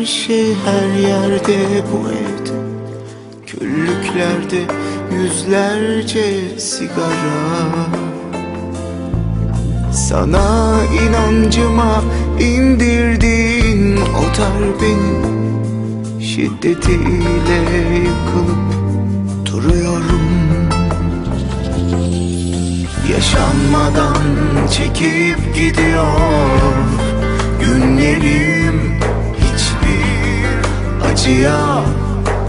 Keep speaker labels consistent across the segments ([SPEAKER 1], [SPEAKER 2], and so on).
[SPEAKER 1] her yerde bu evde. Küllüklerde yüzlerce sigara. Sana inancıma indirdiğin o dar benim Şiddetiyle yıkılıp duruyorum. Yaşanmadan çekip gidiyor acıya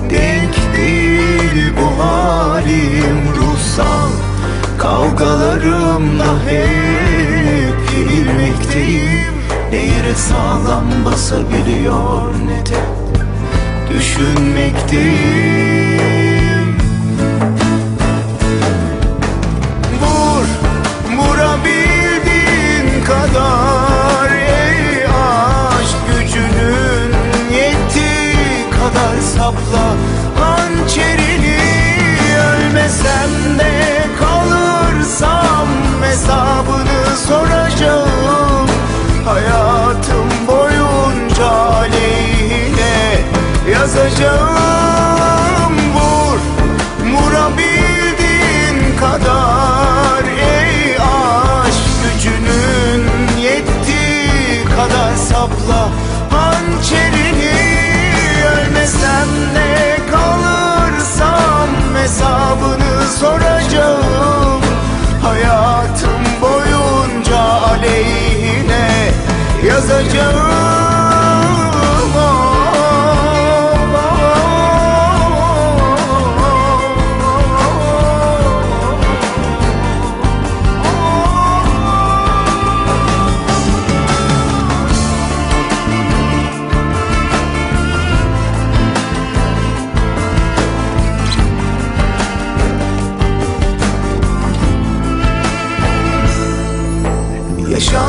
[SPEAKER 1] denk değil bu halim Ruhsal kavgalarımla hep yenilmekteyim. Ne yere sağlam basabiliyor ne de düşünmekteyim Hançerini ölmesem de kalırsam Hesabını soracağım. Hayatım boyunca aleyhine yazacağım. Vur, vurabildiğin kadar Ey aşk gücünün yettiği kadar sapla Hançerini. Ölmesem de Hesabını soracağım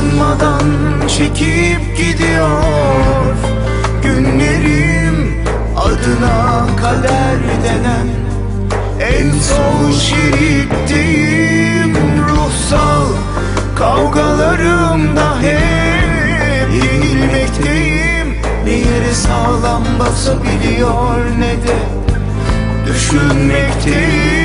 [SPEAKER 1] Yaşanmadan çekip gidiyor. Günlerim adına kader denen En son şeritteyim Ruhsal kavgalarımda hep yenilmekteyim. Ne yere sağlam basabiliyor ne de düşünmekteyim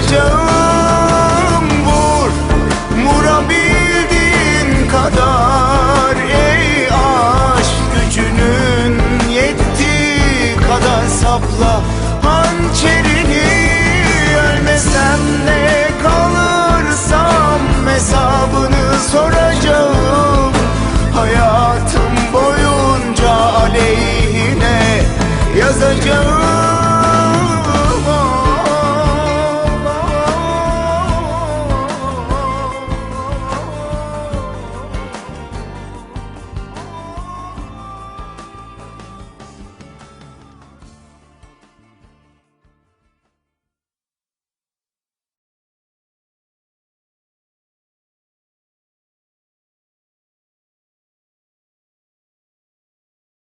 [SPEAKER 1] yazacağım Vur, vurabildiğin kadar Ey aşk gücünün yettiği kadar sapla. Hançerini ölmesem de kalırsam Hesabını soracağım. Hayatım boyunca aleyhine yazacağım